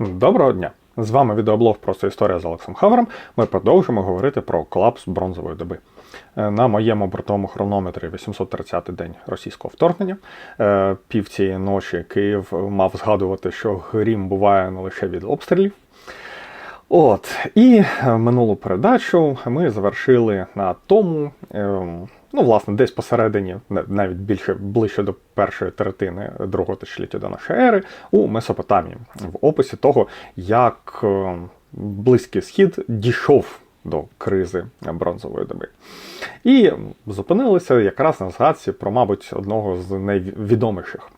Доброго дня! З вами відеоблог Просто історія з Олексом Хавером. Ми продовжимо говорити про колапс бронзової доби. Е, На моєму бортовому хронометрі 830-й день російського вторгнення. Е, Пів цієї ночі Київ мав згадувати, що грім буває не лише від обстрілів. От, і е, минулу передачу ми завершили на тому, ем, ну, власне, десь посередині, на- навіть більше ближче до першої третини другого тисячоліття до нашої ери, у Месопотамії, в описі того, як е, Близький Схід дійшов до кризи бронзової доби. І зупинилися якраз на згадці про, мабуть, одного з найвідоміших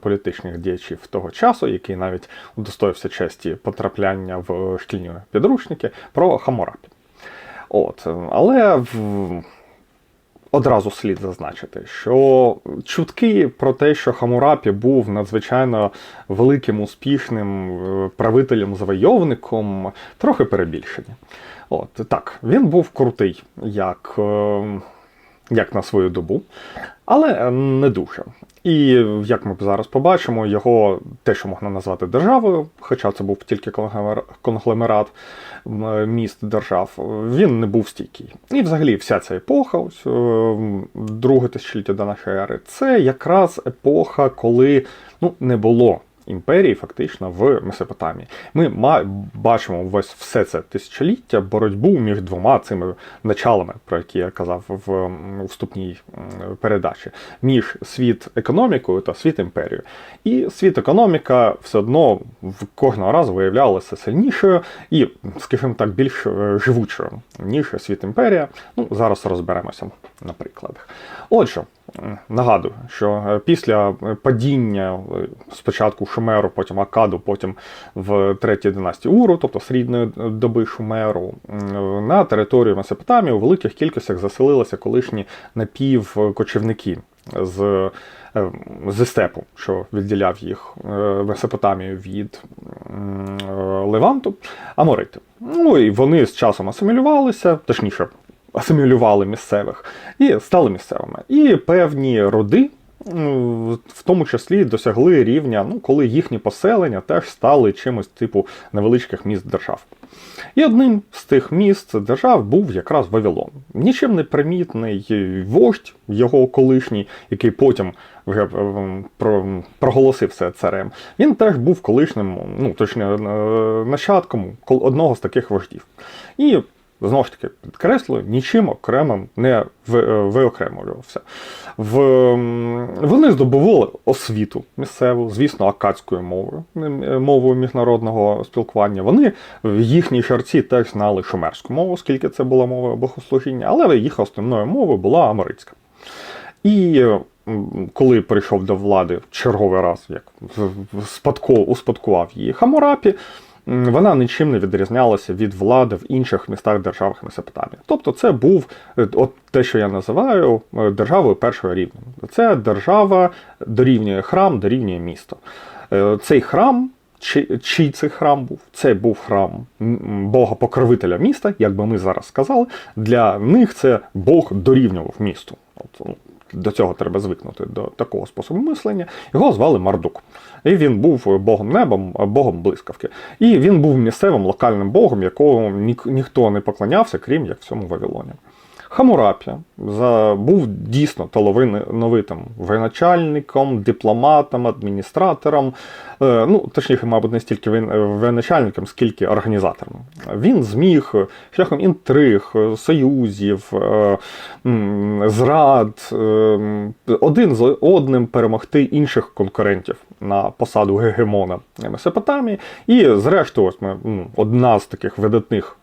політичних діячів того часу, який навіть удостоївся честі потрапляння в шкільні підручники, про Хамурапі. От, е, але в... одразу слід зазначити, що чутки про те, що Хамурапі був надзвичайно великим, успішним е, правителем-завойовником, трохи перебільшені. От, так, він був крутий, як, е, як на свою добу, але не дуже. І як ми зараз побачимо, його те, що можна назвати державою, хоча це був тільки конгломер- конгломерат міст держав, він не був стійкий. І взагалі вся ця епоха, ось е, друге тисячоліття до нашої ери, це якраз епоха, коли ну, не було імперії фактично в Месопотамії. Ми бачимо весь все це тисячоліття боротьбу між двома цими началами, про які я казав в вступній передачі, між світ економікою та світ імперією. І світ економіка все одно в кожного разу виявлялася сильнішою і, скажімо так, більш е, живучою, ніж світ імперія. Ну, зараз розберемося на прикладах. Отже, нагадую, що е, після е, падіння е, спочатку Шумеру, потім Акаду, потім в третій династії Уру, тобто срібної доби Шумеру, на територію Месопотамії у великих кількостях заселилися колишні напівкочівники з, е, зі степу, що відділяв їх е, Месопотамію від е, Леванту, Аморити. Ну і вони з часом асимілювалися, точніше, асимілювали місцевих і стали місцевими. І певні роди. В тому числі досягли рівня, ну, коли їхні поселення теж стали чимось типу невеличких міст держав. І одним з тих міст держав був якраз Вавилон. Нічим не примітний вождь, його колишній, який потім вже е, про- проголосив себе царем. Він теж був колишнім, ну точно е, нащадком одного з таких вождів. І знову ж таки підкреслюю, нічим окремим не е, виокремлювався. В, вони здобували освіту місцеву, звісно, акадською мовою, е, мовою міжнародного спілкування. Вони в їхній шарці теж знали шумерську мову, оскільки це була мова богослужіння, але їх основною мовою була аморицька. І коли прийшов до влади в черговий раз, як в- в- спадко, успадкував її Хамурапі, вона нічим не відрізнялася від влади в інших містах державах Месопотамії. Тобто це був е, от те, що я називаю е, державою першого рівня. Це держава дорівнює храм, дорівнює місто. Е, Цей храм. Чи, чий це храм був? Це був храм Бога покровителя міста, як би ми зараз сказали. Для них це Бог дорівнював місту. От, ну, до цього треба звикнути до такого способу мислення. Його звали Мардук. І він був богом небом, богом блискавки. І він був місцевим локальним богом, якого ні, ніхто не поклонявся, крім як в цьому Вавилоні. Хамурапі був дійсно талановитим воєначальником, дипломатом, адміністратором, е, ну, точніше, мабуть, не стільки воєн- воєначальником, скільки організатором. Він зміг е, шляхом інтриг, е, союзів, е, зрад, е, один з одним перемогти інших конкурентів на посаду гегемона Месопотамії. І, зрештою, ось ми, ну, одна з таких видатних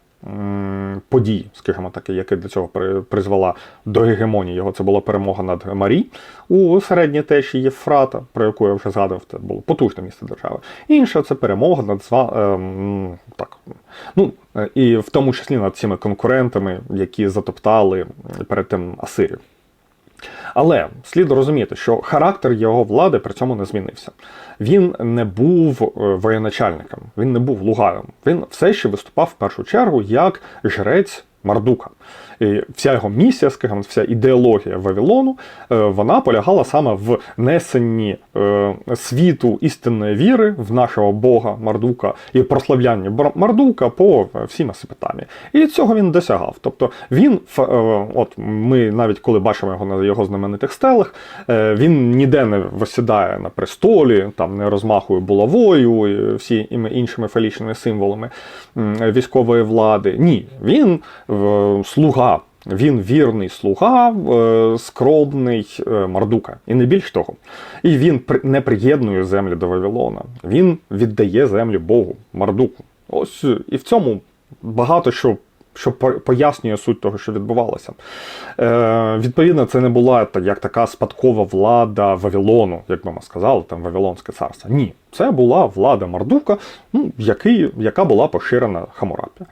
подій, скажімо так, яка для цього при- призвела до гегемонії його. Це була перемога над Марі у середній течії Єфрата, про яку я вже згадував, це було потужне місце держави. Інша це перемога над зва... ем, так, ну, е, і в тому числі над цими конкурентами, які затоптали перед тим Асирію. Але слід розуміти, що характер його влади при цьому не змінився. Він не був е, воєначальником, він не був лугарем. Він все ще виступав в першу чергу як жрець Мардука. Вся його місія, скажімо, вся ідеологія Вавилону, е, вона полягала саме в несенні е, світу істинної віри в нашого Бога Мардука і прославляння Мардука по всій Месопотамії. І цього він досягав. Тобто він, е, от ми навіть коли бачимо його на його знаменитих стелах, е, він ніде не висідає на престолі, там не розмахує булавою і всіми іншими фалічними символами військової влади. Ні, він е, слуга. Він вірний слуга, е, скромний е, Мардука, і не більш того. І він не приєднує землі до Вавилона. Він віддає землі Богу, Мардуку. Ось е, і в цьому багато що. Що пояснює суть того, що відбувалося. Е, відповідно, це не була як така спадкова влада Вавилону, як би ми сказали, там Вавилонське царство. Ні, це була влада Мардука, ну, який, яка була поширена Хамурапі.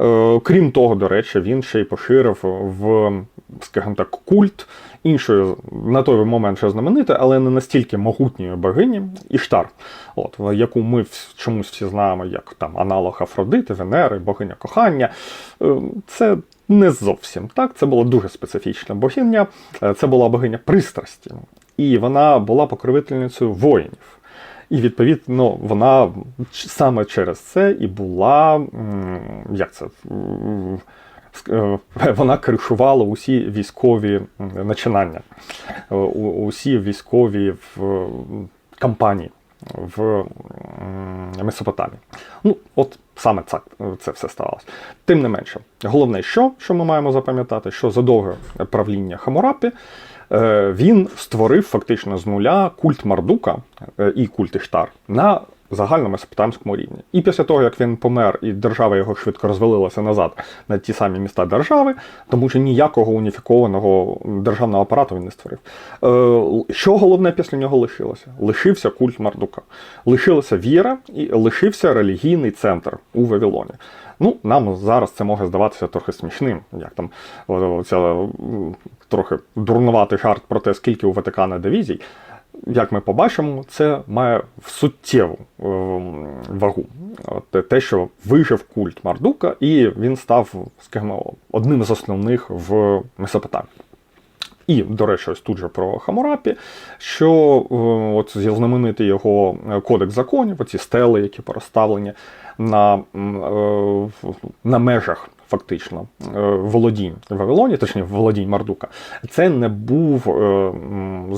Е, крім того, до речі, він ще й поширив в, скажімо так, культ іншої на той момент ще знаменитої, але не настільки могутньої богині Іштар, от, яку ми чомусь всі знаємо як там аналог Афродити, Венери, богиня кохання. Е, Це не зовсім так. Це була дуже специфічна богиня, Е, це була богиня пристрасті, і вона була покровительницею воїнів. І відповідно вона саме через це і була, як це, е, вона кришувала усі військові начинання, е, усі військові в кампанії в Месопотамії. Ну, от саме це, це все сталося. Тим не менше, головне, що, що ми маємо запам'ятати, що за довге правління Хамурапі він створив фактично з нуля культ Мардука е, і культ Іштар на загальномесопотамському рівні. І після того, як він помер, і держава його швидко розвалилася назад на ті самі міста держави, тому що ніякого уніфікованого державного апарату він не створив. Е, Що головне після нього лишилося? Лишився культ Мардука, лишилася віра і лишився релігійний центр у Вавилоні. Ну, нам зараз це може здаватися трохи смішним, як там ця трохи дурнуватий жарт про те, скільки у Ватикана дивізій. Як ми побачимо, це має суттєву ем, вагу. От те, що вижив культ Мардука, і він став, скажімо, одним з основних в Месопотамії. І, до речі, ось тут же про Хамурапі, що е, от знаменитий його е, кодекс законів, оці стели, які переставлені на, е, на межах. Фактично, е, володінь Вавилоні, точніше, володінь Мардука, це не був е,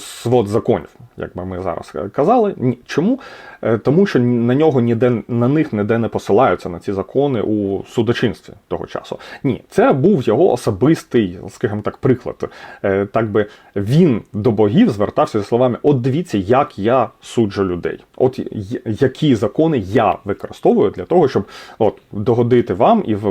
свод законів, як би ми зараз казали. Ні. Чому? Е, Тому що на нього ніде на них ніде не посилаються на ці закони у судочинстві того часу.Ні, це був його особистий, скажімо так, приклад. Е, Так би він до богів звертався зі словами: От дивіться, як я суджу людей. От які закони я використовую для того, щоб от догодити вам і в,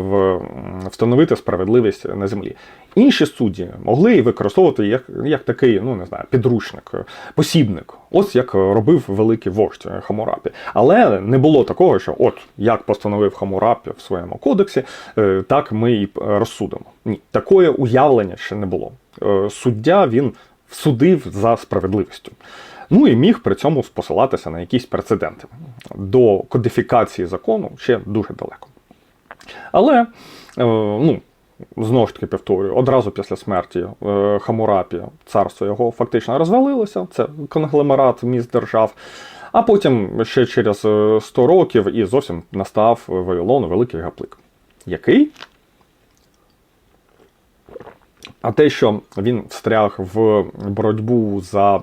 встановити справедливість на землі. Інші судді могли використовувати як, як такий, ну не знаю, підручник, посібник. Ось як робив великий вождь Хамурапі. Але не було такого, що от як постановив Хамурапі в своєму кодексі, е, так ми і розсудимо. Ні, такое уявлення ще не було. Е, Суддя він судив за справедливістю. Ну і міг при цьому посилатися на якісь прецеденти. До кодифікації закону ще дуже далеко. Але, ну, знову ж таки повторюю, одразу після смерті е, Хамурапі царство його фактично розвалилося, це конгломерат міст держав. А потім ще через е, 100 років і зовсім настав Вавилону великий гаплик. Який? А те, що він встряг в боротьбу за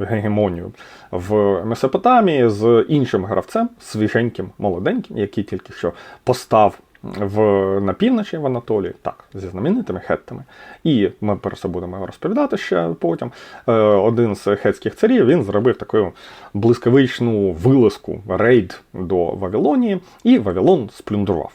гегемонію в Месопотамії з іншим гравцем, свіженьким, молоденьким, який тільки що постав в, на півночі в Анатолії, так, зі знаменитими хеттами. І ми про це будемо розповідати ще потім. Е, Один з хетських царів він зробив таку блискавичну вилазку, рейд до Вавилонії, і Вавилон сплюндрував.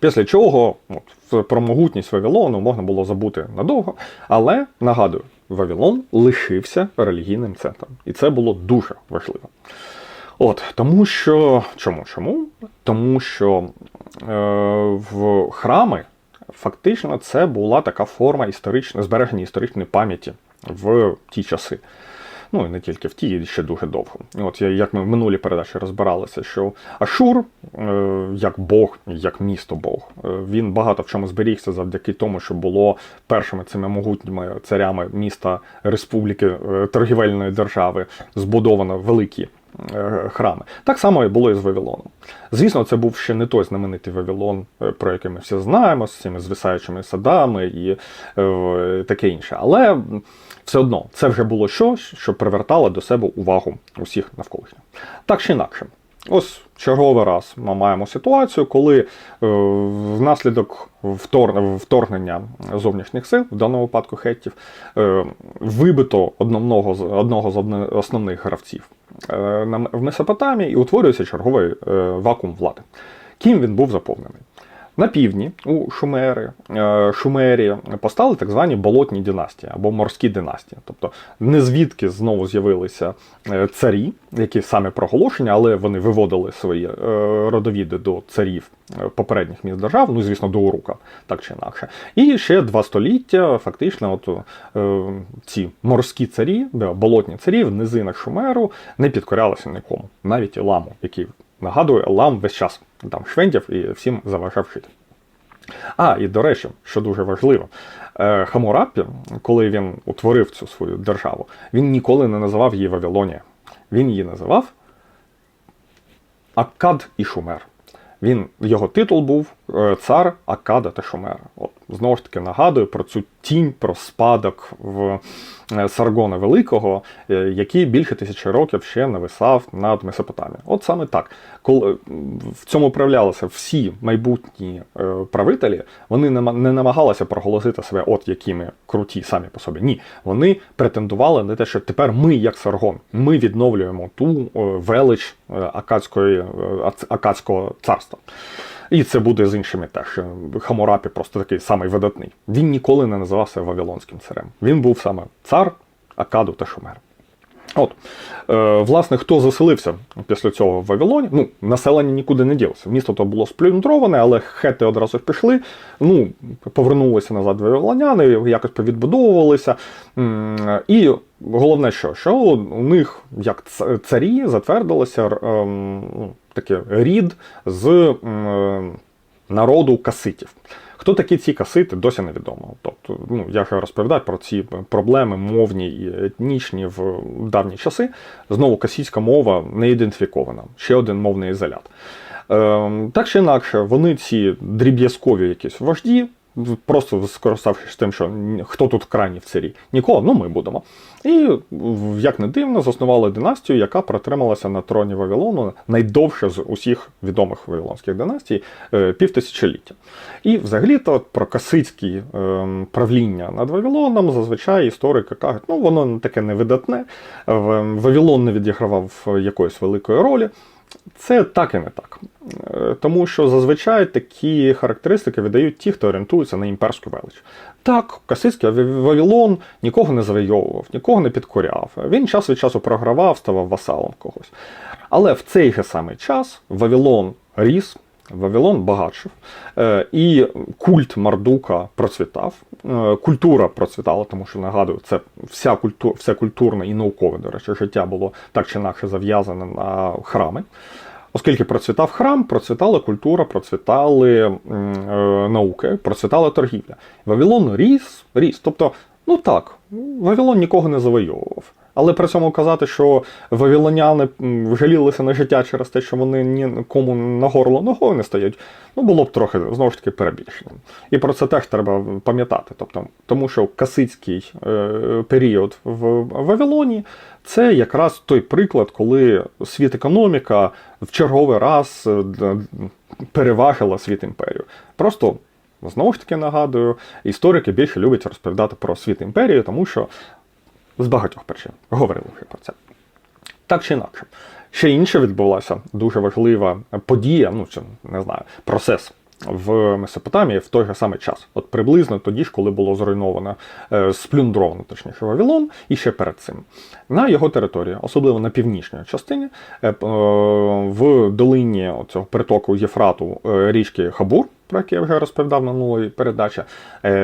Після чого от, про могутність Вавилону можна було забути надовго, але нагадую, Вавилон лишився релігійним центром, і це було дуже важливо. От, тому що чому? Чому? Тому що е, в храми фактично це була така форма історичної збереження історичної пам'яті в ті часи. ну і не тільки в тій, і ще дуже довго. От як ми в минулій передачі розбиралися, що Ашур, е, як Бог, як місто Бог, е, він багато в чому зберігся завдяки тому, що було першими цими могутніми царями міста Республіки е, торгівельної держави збудовано великі храми. Так само і було і з Вавилоном. Звісно, це був ще не той знаменитий Вавилон, е, про який ми всі знаємо, з цими звисаючими садами і е, таке інше. Але все одно це вже було щось, що привертало до себе увагу усіх навколишніх. Так чи інакше. Ось черговий раз ми маємо ситуацію, коли е, внаслідок вторгнення зовнішніх сил, в даному випадку хеттів, е, вибито одного з, одного з основних гравців е, в Месопотамії і утворюється черговий вакуум влади. Ким він був заповнений? На півдні у Шумери, е, Шумері постали так звані болотні династії або морські династії. Тобто не звідки знову з'явилися е, царі, які саме проголошені, але вони виводили свої е, родовіди до царів попередніх міст держав, ну звісно, до Урука, так чи інакше. І ще два століття, фактично, от ці морські царі, болотні царі в низинах Шумеру не підкорялися нікому, навіть Еламу, який нагадує, лам весь час там швендів і всім заважав жити. А, і до речі, що дуже важливо, е, Хамурапі, коли він утворив цю свою державу, він ніколи не називав її Вавилонія. Він її називав Аккад і Шумер. Він, його титул був цар Аккада та Шумера. От, знову ж таки нагадую про цю тінь, про спадок в е, Саргона Великого, е, який більше тисячі років ще нависав над Месопотамією. От саме так. Коли е, в цьому проявлялися всі майбутні е, правителі, вони не намагалися проголосити себе, от якими круті самі по собі. Ні, вони претендували на те, що тепер ми, як Саргон, ми відновлюємо ту е, велич е, акадської, е, акадського царства. І це буде з іншими теж. Хамурапі просто такий самий видатний. Він ніколи не називався Вавилонським царем. Він був саме цар Акаду та Шумер. От, е, власне, хто заселився після цього в Вавилоні? Ну, населення нікуди не ділося. Місто то було сплюндроване, але хети одразу пішли. Ну, повернулися назад вавилоняни, якось повідбудовувалися. І головне, що, що у них, як царі, затвердилося ем, ну, таке рід з м, е, народу каситів. Хто такі ці касити, досі невідомо. Тобто, ну, я вже розповідав про ці проблеми мовні і етнічні в давні часи. Знову касійська мова не ідентифікована. Ще один мовний ізолят. Ем, так чи інакше, вони ці дріб'язкові якісь вожді, просто скориставшись тим, що хто тут крайній в царі? Нікого, ну ми будемо. І, як не дивно, заснували династію, яка протрималася на троні Вавилону найдовше з усіх відомих вавилонських династій е, півтисячоліття. І взагалі-то про касицькі ем, правління над Вавилоном зазвичай історики кажуть, ну воно таке невидатне, В- Вавилон не відігравав якоїсь великої ролі. Це так і не так. Е, Тому що зазвичай такі характеристики видають ті, хто орієнтується на імперську велич. Так, касицький Вавілон нікого не завойовував, нікого не підкоряв. Він час від часу програвав, ставав васалом когось. Але в цей же самий час Вавилон ріс, Вавилон багатшив, е, і культ Мардука процвітав. Е, Культура процвітала, тому що нагадую, це вся культура, все культурне і наукове, до речі, життя було так чи інакше зав'язане на храми. Оскільки процвітав храм, процвітала культура, процвітали е, науки, процвітала торгівля. Вавилон ріс, ріс. Тобто, ну так, Вавилон нікого не завойовував. Але при цьому казати, що вавилоняни м, жалілися на життя через те, що вони нікому на горло ногою не стають, ну було б трохи знову ж таки перебільшеним. І про це теж треба пам'ятати. Тобто, тому що касицький е, період в Вавилоні це якраз той приклад, коли світ економіка в черговий раз е, переважила світ імперію. Просто знову ж таки нагадую, історики більше люблять розповідати про світ імперії, тому що з багатьох причин говорили вже про це. Так чи інакше. Ще інше відбулася дуже важлива подія, ну чи не знаю, процес в Месопотамії в той же самий час. От приблизно тоді ж, коли було зруйновано, е, сплюндровано, точніше, Вавилон, і ще перед цим. На його території, особливо на північній частині, е, е, в долині цього притоку Єфрату річки Хабур, про який я вже розповідав на минулій передачі,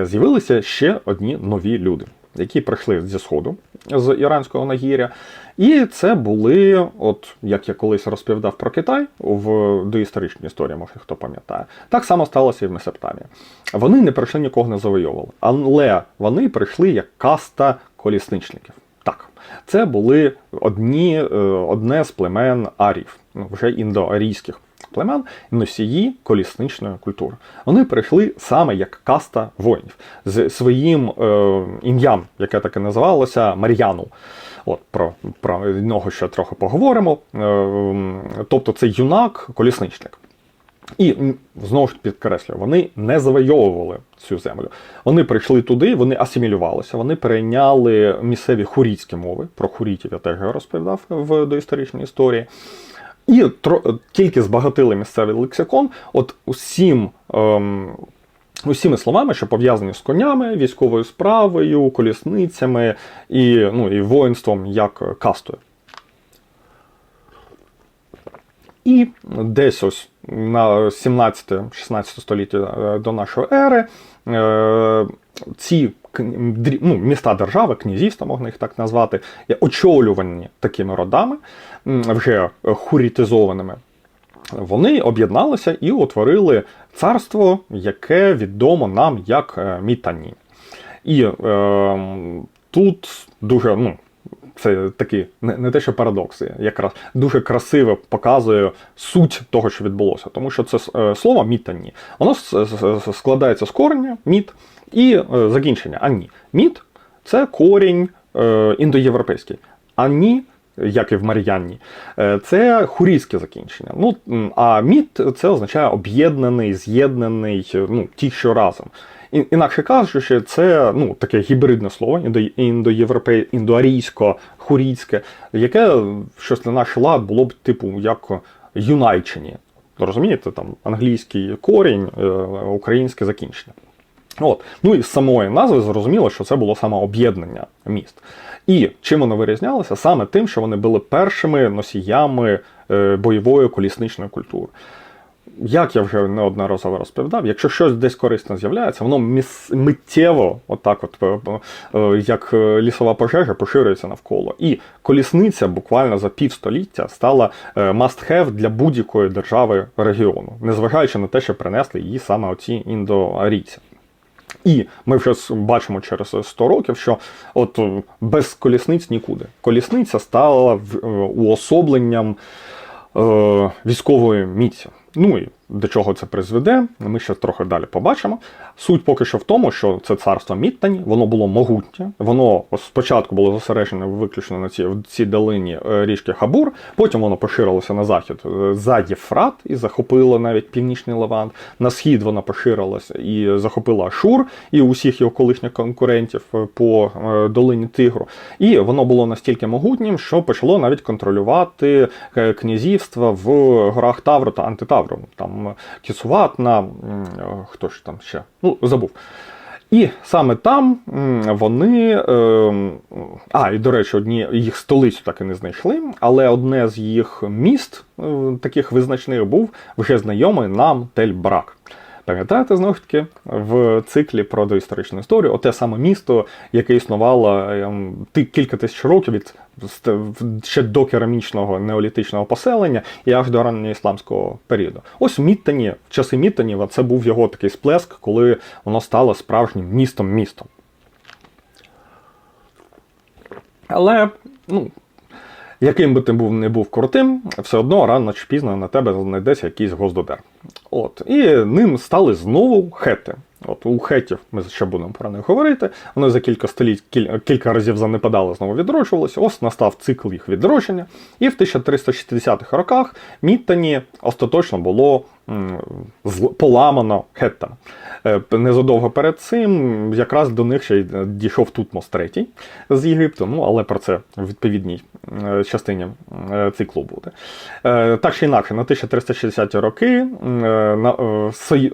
з'явилися ще одні нові люди. Які прийшли зі сходу, з іранського нагір'я. І це були, от як я колись розповідав про Китай в доісторичній історії, може хто пам'ятає, так само сталося і в Месопотамії. Вони не прийшли нікого не завойовували, але вони прийшли як каста колісничників. Так, це були одні, е, одне з племен арів, ну, вже індоарійських племен, носії колісничної культури. Вони прийшли саме як каста воїнів з своїм е, ім'ям, яке таке називалося Мар'яну. От про, про нього ще трохи поговоримо. Е, тобто це юнак, колісничник. І знову ж підкреслюю, вони не завойовували цю землю. Вони прийшли туди, вони асимілювалися, вони перейняли місцеві хурітські мови. Про хурітів я теж розповідав в доісторичній історії. І тро, тільки збагатили місцевий лексикон, от усім. Ем, Усіми словами, що пов'язані з конями, військовою справою, колісницями і ну, і воїнством як кастою. І десь ось на 17-16 століття е, до нашої ери е, ці ну, міста держави, князівства, можна їх так назвати, очолювані такими родами, вже хурітизованими. Вони об'єдналися і утворили царство, яке відомо нам як е, Мітані. І е, тут дуже, ну, це такі не, не те, що парадокси, якраз дуже красиво показує суть того, що відбулося. Тому що це е, слово мітані, воно складається з корення міт і е, закінчення ані. Міт це корінь е, індоєвропейський. Ані як і в Мар'янні, це хурійське закінчення. Ну, а міт це означає об'єднаний, з'єднаний, ну, ті, що разом. Інакше кажучи, це ну, таке гібридне слово, індо- індоєвропей, індоарійсько-хурійське, яке щось на наш лад було б типу як юнайчені. Розумієте, там англійський корінь, е, українське закінчення. От. Ну і з самої назви зрозуміло, що це було саме об'єднання міст. І чим воно вирізнялося? Саме тим, що вони були першими носіями е, бойової колісничної культури. Як я вже неодноразово розповідав, якщо щось десь корисне з'являється, воно міс- миттєво, отак, от, е, е, як е, лісова пожежа, поширюється навколо. І колісниця буквально за півстоліття стала must-have для будь-якої держави регіону, незважаючи на те, що принесли її саме оці індоарійці. І ми вже бачимо через 100 років, що от без колісниць нікуди. Колісниця стала уособленням військової міці. Ну і до чого це призведе, ми ще трохи далі побачимо. Суть поки що в тому, що це царство Міттані, воно було могутнє, воно спочатку було зосереджене виключно на цій, в цій долині е, річки Хабур, потім воно поширилося на захід е, за Єфрат і захопило навіть північний Левант. На схід воно поширилося і захопило Ашур і усіх його колишніх конкурентів е, по долині Тигру. І воно було настільки могутнім, що почало навіть контролювати князівства в горах Тавру та Антитавру. Там е, Кісуватна, м, е, хто ж там ще? Ну, забув. І саме там вони. Е, а, і до речі, одні їх столицю так і не знайшли, але одне з їх міст, таких визначних, був вже знайомий нам Тель-Брак. Пам'ятаєте, знову ж таки, в циклі про доісторичну історію, оте саме місто, яке існувало ем, кілька тисяч років від ще до керамічного неолітичного поселення і аж до раннього ісламського періоду. Ось в Міттані, в часи Міттанів, це був його такий сплеск, коли воно стало справжнім містом-містом. Але, ну, яким би ти був не був крутим, все одно рано чи пізно на тебе знайдеться якийсь госдодер. От. І ним стали знову хети. От у хетів ми ще будемо про них говорити. Вони за кілька століть кіль- кілька разів занепадали, знову відроджувалися. Ось настав цикл їх відродження. І в 1360-х роках Міттані остаточно було поламано хеттами. Е, Незадовго перед цим якраз до них ще й дійшов Тутмос III з Єгипту, ну але про це в відповідній е, частині е, циклу буде. Е, Так чи інакше, на 1360-ті роки е, на, е,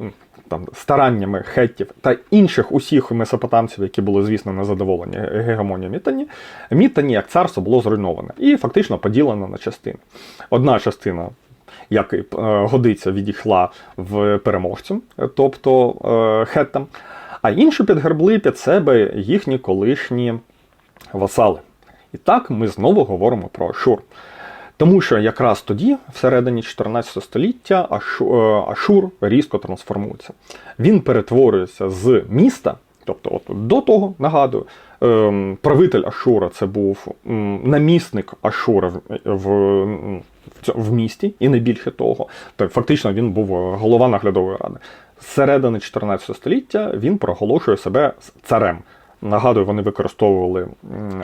там, стараннями хеттів та інших усіх месопотамців, які були, звісно, незадоволені гегемонією Мітані, Мітані як царство було зруйноване і фактично поділено на частини. Одна частина як і е, годиться, відійшла в переможцю, тобто е, хеттам, а іншу підгребли під себе їхні колишні васали. І так ми знову говоримо про Ашур. Тому що якраз тоді, всередині 14 століття, е, Ашур різко трансформується. Він перетворюється з міста, тобто, от до того, нагадую, ем, правитель Ашура це був намісник Ашура в, в, місті, і не більше того. Тобто, фактично він був е, голова наглядової ради. З середини 14 століття він проголошує себе царем. Нагадую, вони використовували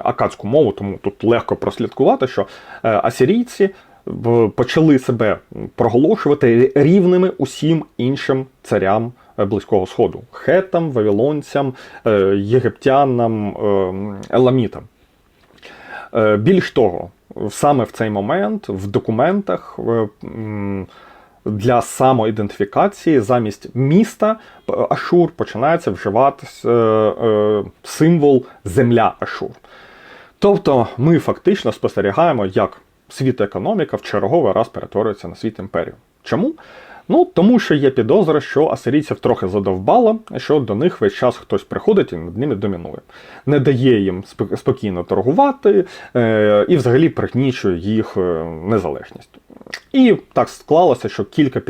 акадську мову, тому тут легко прослідкувати, що е, асирійці в- почали себе проголошувати рівними усім іншим царям е, Близького Сходу: хетам, вавилонцям, е, єгиптянам, е, еламітам. Е, Більш того, саме в цей момент в документах е, для самоідентифікації замість міста е, Ашур починається вживатися е, е, символ земля Ашур. Тобто ми фактично спостерігаємо, як світ економіка в черговий раз перетворюється на світ імперію. Чому? Ну, тому що є підозра, що асирійців трохи задовбало, що до них весь час хтось приходить і над ними домінує. Не дає їм спокійно торгувати е, і взагалі пригнічує їх е, незалежність. І так склалося, що кілька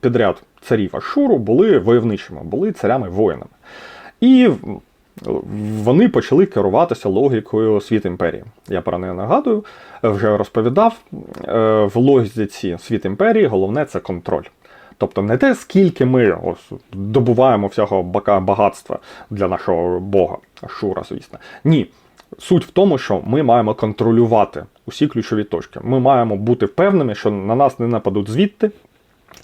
підряд, царів Ашуру були войовничими, були царями-воїнами. І вони почали керуватися логікою світ імперії. Я про неї нагадую, вже розповідав. Е, В логіці світ імперії головне це контроль. Тобто не те, скільки ми ось, добуваємо всього багатства для нашого Бога, Шура, звісно. Ні. Суть в тому, що ми маємо контролювати усі ключові точки. Ми маємо бути впевненими, що на нас не нападуть звідти,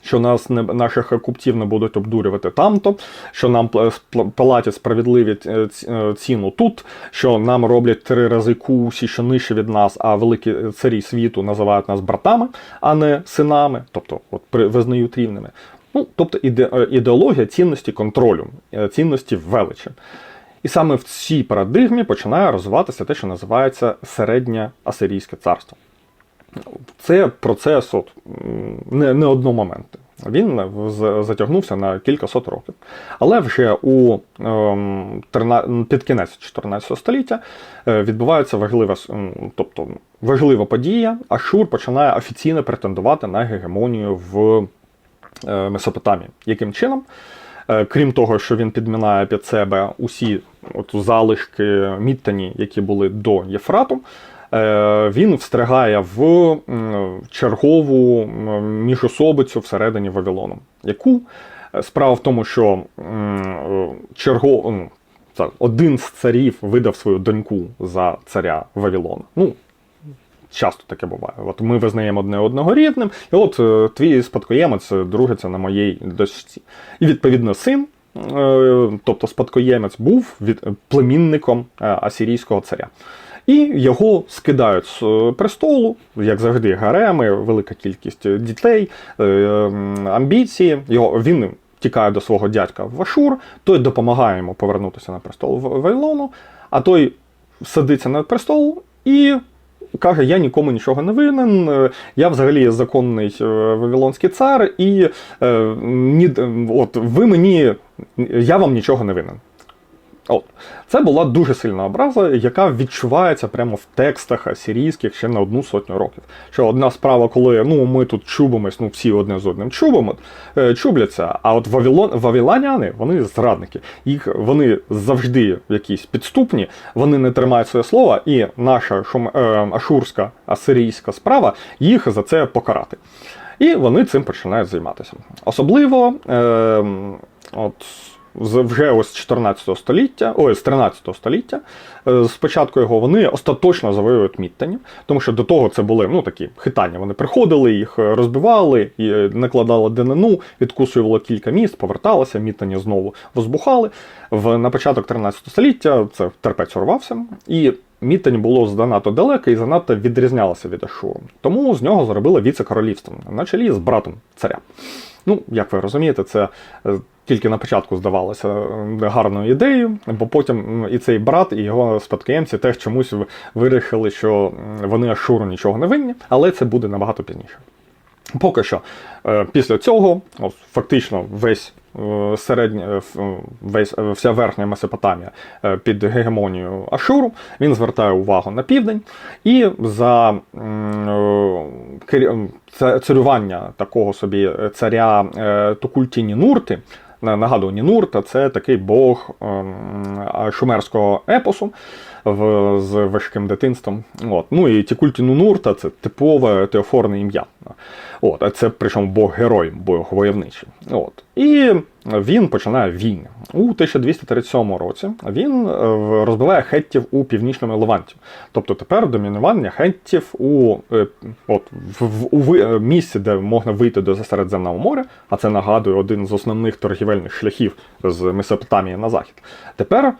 що нас не наших купців не будуть обдурювати тамто, що нам пла- пла- платять справедливі е, е, ціну тут, що нам роблять три рази кусі, що нижче від нас, а великі царі світу називають нас братами, а не синами, тобто от визнають рівними. Ну, тобто е, ідеологія цінності контролю, цінності величі. І саме в цій парадигмі починає розвиватися те, що називається середнє асирійське царство. Це процес от, не, не одномоментний. Він затягнувся на кілька сот років. Але вже у ем, під кінець 14 століття е, відбувається важлива, тобто, важлива подія. Ашур починає офіційно претендувати на гегемонію в е, Месопотамії. Яким чином? Е, Крім того, що він підмінає під себе усі от залишки міттані, які були до Єфрату, він встрягає в чергову міжособицю всередині Вавилону, яку е, справа в тому, що е, черго, ну, один з царів видав свою доньку за царя Вавилону. Ну, часто таке буває. От ми визнаємо одне одного рівним, і от е, твій спадкоємець другиться на моїй дочці. І відповідно син, е, тобто спадкоємець, був від племінником е, асирійського царя. І його скидають з е, престолу, як завжди, гареми, велика кількість дітей, е, амбіції. Його він тікає до свого дядька в Ашур, той допомагає йому повернутися на престол в Вавилону, а той садиться на престол і каже: Я нікому нічого не винен. е, Я взагалі законний е, вавилонський цар, і е, ні, от ви мені, я вам нічого не винен. От. Це була дуже сильна образа, яка відчувається прямо в текстах асирійських ще на одну сотню років. Що одна справа, коли ну, ми тут чубимось, ну всі одне з одним чубимо, е, чубляться, а от вавилон, вавилоняни, вони зрадники. Їх вони завжди якісь підступні, вони не тримають своє слово, і наша шум, е, ашурська асирійська справа їх за це покарати. І вони цим починають займатися. Особливо е, от, вже ось з 14 століття, ой, з 13 століття, е, спочатку його вони остаточно завоюють міттані, тому що до того це були ну, такі хитання. Вони приходили, їх е, розбивали, і е, накладали денину, відкусували кілька міст, поверталися, міттані знову возбухали. В, на початок 13 століття це терпець урвався, і Міттань було занадто далеке і занадто відрізнялося від Ашуру. Тому з нього зробили віце-королівство на чолі з братом царя. Ну, як ви розумієте, це тільки на початку здавалося гарною ідеєю, бо потім і цей брат, і його спадкоємці теж чомусь вирішили, що вони Ашуру нічого не винні, але це буде набагато пізніше. Поки що. Е, Після цього фактично весь е, середній, е, весь, вся верхня Месопотамія під гегемонією Ашуру, він звертає увагу на південь, і за царювання такого собі царя е, Тукульті Нінурти, на- нагадую, Нінурта це такий бог ем, шумерського епосу в, з важким дитинством. От. Ну і Тікульті Нунурта це типове теофорне ім'я. От. А це причому бог-герой, бог войовничий. От. І він починає війни. У 1237 році він е, розбиває хеттів у північному Леванті. Тобто тепер домінування хеттів у, е, от, в, в, у е, місці, де можна вийти до Середземного моря, а це нагадує один з основних торгівельних шляхів з Месопотамії на захід. Тепер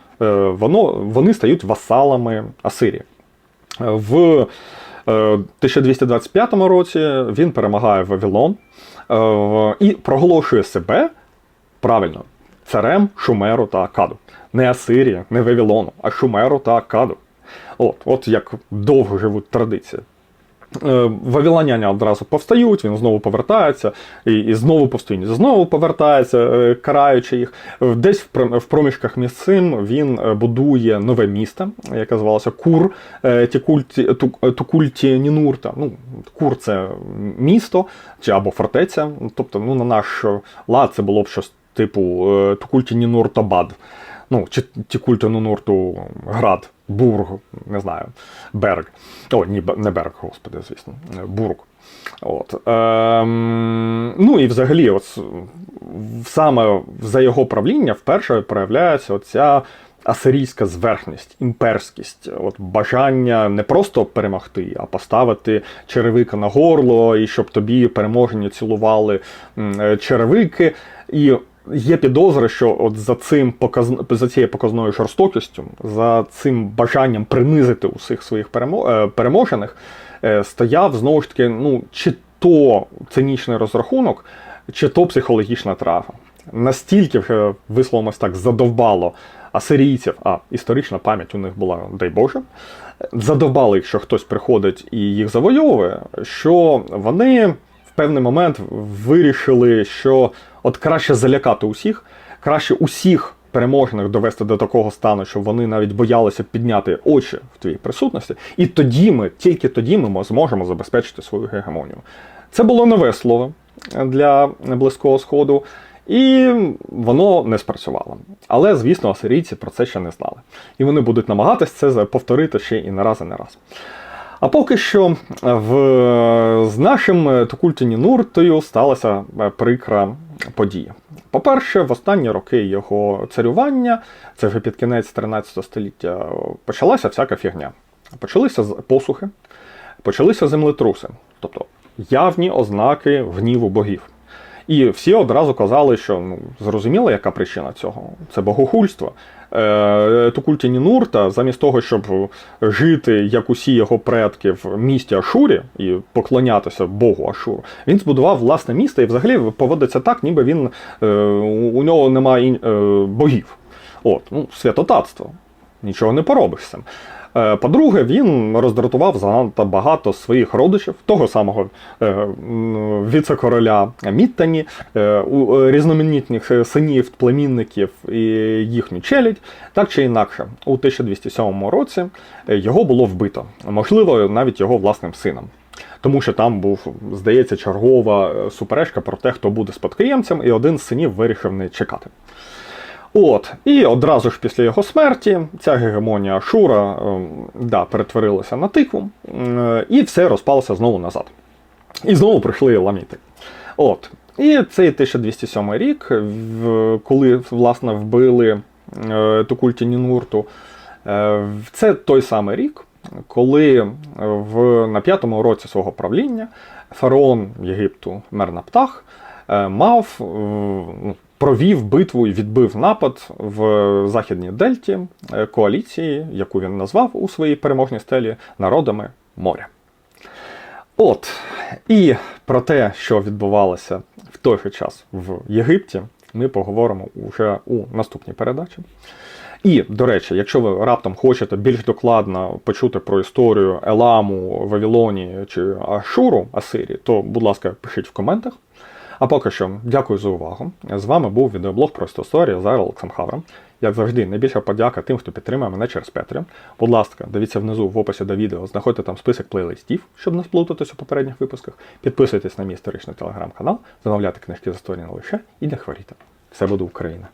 воно, вони стають васалами Асирії. Е, В е, 1225 році він перемагає Вавилон е, і проголошує себе правильно царем Шумеру та Акаду. Не Асирії, не Вавилону, а Шумеру та Акаду. От, от як довго живуть традиції. Е, Вавилоняни одразу повстають, він знову повертається, і, і знову повстають, знову повертається, е, караючи їх. Десь в проміжках між цим він е, будує нове місто, яке звалося Кур Ту- Тукульті Нінурта. Ну, Кур це місто чи або фортеця. Тобто, ну, на наш лад це було б щось типу Тукульті Нінуртобад. Ну, чи Тікульті Нінурту Град, Бург, не знаю, Берг. О, ні, не Берг, господи, звісно, Бург. От. Ем, ну і взагалі, от, саме за його правління вперше проявляється оця асирійська зверхність, імперськість, от бажання не просто перемогти, а поставити черевика на горло, і щоб тобі переможені цілували черевики. І є підозра, що от за цим показ... за цією показною жорстокістю, за цим бажанням принизити усіх своїх е, переможених, е, стояв знову ж таки, ну, чи то цинічний розрахунок, чи то психологічна травма. Настільки вже, висловимось так, задовбало асирійців, а історична пам'ять у них була, дай Боже, задовбало їх, що хтось приходить і їх завойовує, що вони в певний момент вирішили, що от краще залякати усіх, краще усіх переможених довести до такого стану, щоб вони навіть боялися підняти очі в твоїй присутності, і тоді ми, тільки тоді ми зможемо забезпечити свою гегемонію. Це було нове слово для Близького Сходу, і воно не спрацювало. Але, звісно, асирійці про це ще не знали. І вони будуть намагатись це повторити ще і не раз, і не раз. А поки що в, з нашим Тукультіні Нуртою сталася е, прикра подія. По-перше, в останні роки його царювання, це вже під кінець 13 століття, почалася всяка фігня. Почалися посухи, почалися землетруси, тобто явні ознаки гніву богів. І всі одразу казали, що ну, зрозуміло, яка причина цього. Це богохульство. Е, Тукульті Нінурта, замість того, щоб жити, як усі його предки в місті Ашурі і поклонятися Богу Ашуру, він збудував власне місто і взагалі поводиться так, ніби він е, у нього немає е, богів. От, ну, святотатство. Нічого не поробиш з цим. Е, По-друге, він роздратував занадто багато своїх родичів, того самого е, віце-короля Міттані, е, різноманітних синів, племінників і їхню челядь. Так чи інакше, у 1207 році його було вбито, можливо, навіть його власним сином. Тому що там був, здається, чергова суперечка про те, хто буде спадкоємцем, і один з синів вирішив не чекати. От, і одразу ж після його смерті ця гегемонія Шура е, да, перетворилася на тикву, е, і все розпалося знову назад. І знову прийшли ламіти. От. І цей 1207 рік, коли власне вбили е, Тукульті Нінурту, е, це той самий рік, коли в, на п'ятому році свого правління фараон Єгипту Мернаптах е, мав е, ну, провів битву і відбив напад в Західній Дельті е, коаліції, яку він назвав у своїй переможній стелі народами моря. От, і про те, що відбувалося в той же час в Єгипті, ми поговоримо уже у наступній передачі. І, до речі, якщо ви раптом хочете більш докладно почути про історію Еламу, Вавилонії чи Ашуру Асирії, то, будь ласка, пишіть в коментах. А поки що, дякую за увагу. З вами був відеоблог про історію з Олексом Хавром. Як завжди, найбільша подяка тим, хто підтримує мене через Patreon. Будь ласка, дивіться внизу в описі до відео, знаходьте там список плейлистів, щоб не сплутатись у попередніх випусках. Підписуйтесь на мій історичний телеграм-канал, замовляйте книжки з історії на лише і не хворіти. Все буде Україна!